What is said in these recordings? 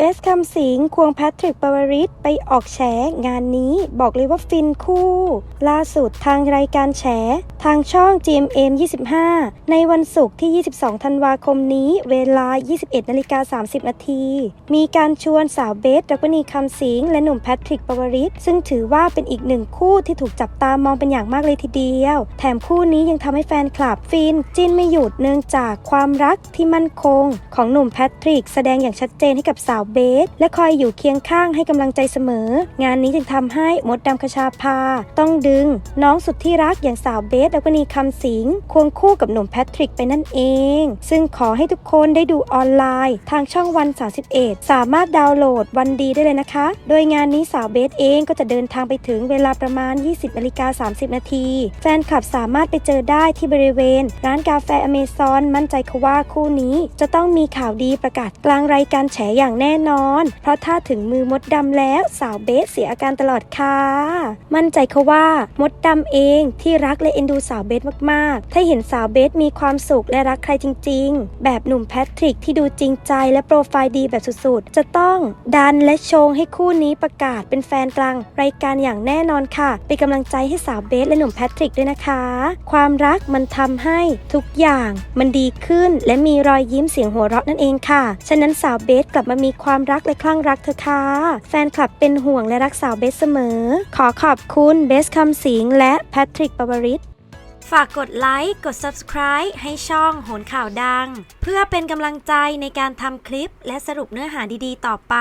เบสคำสิงควงแพทริกปาวริสไปออกแฉงานนี้บอกเลยว่าฟินคู่ ล่าสุดทางรายการแฉ ทางช่อง GMM 25 ในวันศุกร์ที่ 22 ธันวาคมนี้เวลา 21นาฬิกา30 นาที มีการชวนสาวเบสรักวณีคำสิงและหนุ่มแพทริกปาวริสซึ่งถือว่าเป็นอีกหนึ่งคู่ที่ถูกจับตามองเป็นอย่างมากเลยทีเดียว แถมคู่นี้ยังทำให้แฟนคลับฟินจินไม่หยุดเนื่องจากความรักที่มั่นคง ของหนุ่มแพทริกแสดงอย่างชัดเจนให้กับสาวเบส และคอยอยู่เคียงข้างให้กำลังใจเสมอ งานนี้จึงทำให้มดดำคชาภาต้องดึง น้องสุดที่รักอย่างสาวเบสและก็นีคำสิงควงคู่กับหนุ่มแพทริกไปนั่นเอง ซึ่งขอให้ทุกคนได้ดูออนไลน์ ทางช่องวัน 31 สามารถดาวน์โหลดวันดีได้เลยนะคะ โดยงานนี้สาวเบสเองก็จะเดินทางไปถึงเวลาประมาณ 20นาฬิกา30 นาที แฟนคลับสามารถไปเจอได้ที่บริเวณ ร้านกาแฟอเมซอนมั่นใจค่ะว่าคู่นี้ จะต้องมีข่าวดีประกาศกลางรายการแฉอย่างแน่นอน เพราะถ้าถึงมือมดดำแล้วสาวเบสเสียอาการตลอดค่ะ มั่นใจค่ะว่ามดดำเองที่รักและเอ็นดูสาวเบสมากๆ ถ้าเห็นสาวเบสมีความสุขและรักใครจริง ๆ แบบหนุ่มแพทริกที่ดูจริงใจและโปรไฟล์ดีแบบสุดๆ จะต้องดันและชงให้คู่นี้ประกาศเป็นแฟนกลางรายการอย่างแน่นอนค่ะเป็นกำลังใจให้สาวเบสและหนุ่มแพทริกด้วยนะคะ ความรักมันทำให้ทุกอย่างมันดีขึ้นและมีรอยยิ้มเสียงหัวเราะนั่นเองค่ะ ฉะนั้นสาวเบสกลับมามีความความรักและคลั่งรักเธอะค่ะ แฟนคลับเป็นห่วงและรักสาวเบสเสมอ ขอขอบคุณเบสคำสิงและแพทริกปาริสฝากกดไลค์ กด subscribe ให้ช่องโหนข่าวดัง เพื่อเป็นกำลังใจในการทำคลิปและสรุปเนื้อหาดีๆ ต่อไป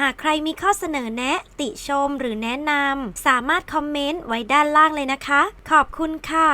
หากใครมีข้อเสนอแนะ ติชมหรือแนะนำสามารถคอมเมนต์ไว้ด้านล่างเลยนะคะ ขอบคุณค่ะ